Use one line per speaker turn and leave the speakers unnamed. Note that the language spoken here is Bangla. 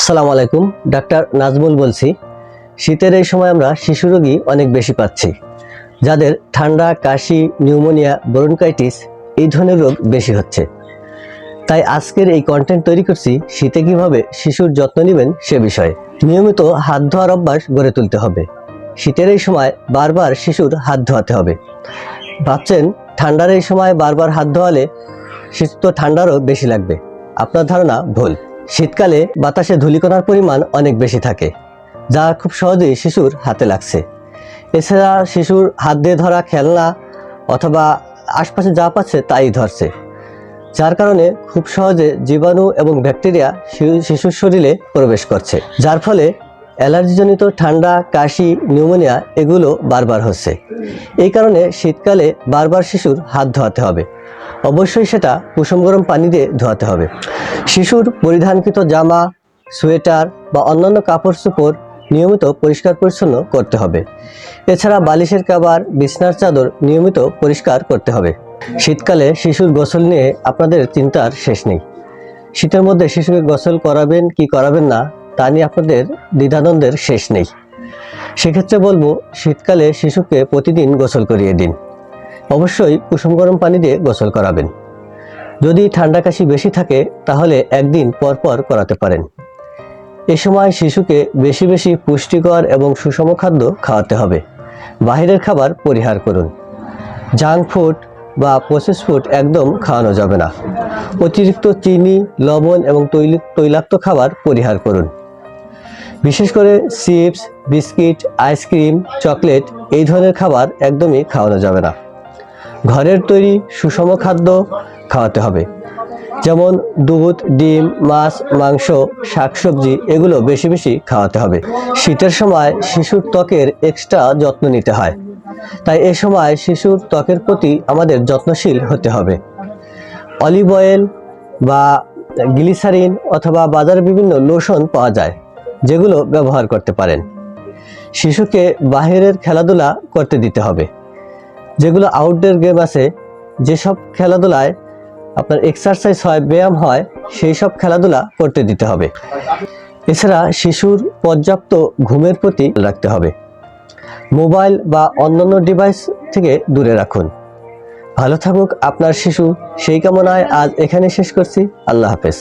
আসসালামু আলাইকুম, ডাক্তার নাজমুল বলছি। শীতের এই সময় আমরা শিশু রোগী অনেক বেশি পাচ্ছি, যাদের ঠান্ডা, কাশি, নিউমোনিয়া ব্রনকাইটিস এই ধরনের রোগ বেশি হচ্ছে। তাই আজকের এই কন্টেন্ট তৈরি করছি, শীতে কীভাবে শিশুর যত্ন নেবেন সে বিষয়ে। নিয়মিত হাত ধোয়ার অভ্যাস গড়ে তুলতে হবে। শীতের এই সময় বারবার শিশুর হাত ধোয়াতে হবে। ভাবছেন, ঠান্ডার এই সময় বারবার হাত ধোয়ালে শিশু তো ঠান্ডারও বেশি লাগবে। আপনার ধারণা ভুল। শীতকালে বাতাসে ধূলিকণার পরিমাণ অনেক বেশি থাকে, যা খুব সহজেই শিশুর হাতে লাগছে। এছাড়া শিশুর হাত দিয়ে ধরা খেলনা অথবা আশপাশে যা পাচ্ছে তাই ধরছে, যার কারণে খুব সহজে জীবাণু এবং ব্যাকটেরিয়া শিশুর শরীরে প্রবেশ করছে, যার ফলে অ্যালার্জিজনিত ঠান্ডা, কাশি, নিউমোনিয়া এগুলো বারবার হচ্ছে। এই কারণে শীতকালে বারবার শিশুর হাত ধোয়াতে হবে। অবশ্যই সেটা কুসুম গরম পানি দিয়ে ধোয়াতে হবে। শিশুর পরিধানকৃত জামা, সোয়েটার বা অন্যান্য কাপড় চোপড় নিয়মিত পরিষ্কার পরিচ্ছন্ন করতে হবে। এছাড়া বালিশের কাবার বিছনার চাদর নিয়মিত পরিষ্কার করতে হবে। শীতকালে শিশুর গোসল নিয়ে আপনাদের চিন্তার শেষ নেই। শীতের মধ্যে শিশুকে গোসল করাবেন, কি করাবেন না, তা নিয়ে আপনাদের দ্বিধাদ্বন্দ্বের শেষ নেই। সেক্ষেত্রে বলব, শীতকালে শিশুকে প্রতিদিন গোসল করিয়ে দিন। অবশ্যই কুসুম গরম পানি দিয়ে গোসল করাবেন। যদি ঠান্ডা কাশি বেশি থাকে, তাহলে একদিন পর পর করাতে পারেন। এ সময় শিশুকে বেশি বেশি পুষ্টিকর এবং সুষম খাদ্য খাওয়াতে হবে। বাহিরের খাবার পরিহার করুন। জাঙ্ক ফুড বা প্রসেস ফুড একদম খাওয়ানো যাবে না। অতিরিক্ত চিনি, লবণ এবং তৈল- তৈলাক্ত খাবার পরিহার করুন। বিশেষ করে চিপস, বিস্কিট, আইসক্রিম, চকলেট এই ধরনের খাবার একদমই খাওয়ানো যাবে না। ঘরের তৈরি সুষম খাদ্য খাওয়াতে হবে। যেমন দুধ, ডিম, মাছ, মাংস, শাকসবজি এগুলো বেশি বেশি খাওয়াতে হবে। শীতের সময় শিশুর ত্বকের এক্সট্রা যত্ন নিতে হয়। তাই এ সময় শিশুর ত্বকের প্রতি আমাদের যত্নশীল হতে হবে। অলিভ অয়েল বা গ্লিসারিন অথবা বাজারে বিভিন্ন লোশন পাওয়া যায়, যেগুলো ব্যবহার করতে পারেন। শিশুকে বাহিরের খেলাধুলা করতে দিতে হবে। যেগুলো আউটডোর গেম আছে, যেসব খেলাধুলায় আপনার এক্সারসাইজ হয়, ব্যায়াম হয় সেই সব খেলাধুলা করতে দিতে হবে। এছাড়া শিশুর পর্যাপ্ত ঘুমের প্রতি রাখতে হবে। মোবাইল বা অন্যান্য ডিভাইস থেকে দূরে রাখুন। ভালো থাকুক আপনার শিশু, সেই কামনায় আজ এখানে শেষ করছি। আল্লাহ হাফেজ।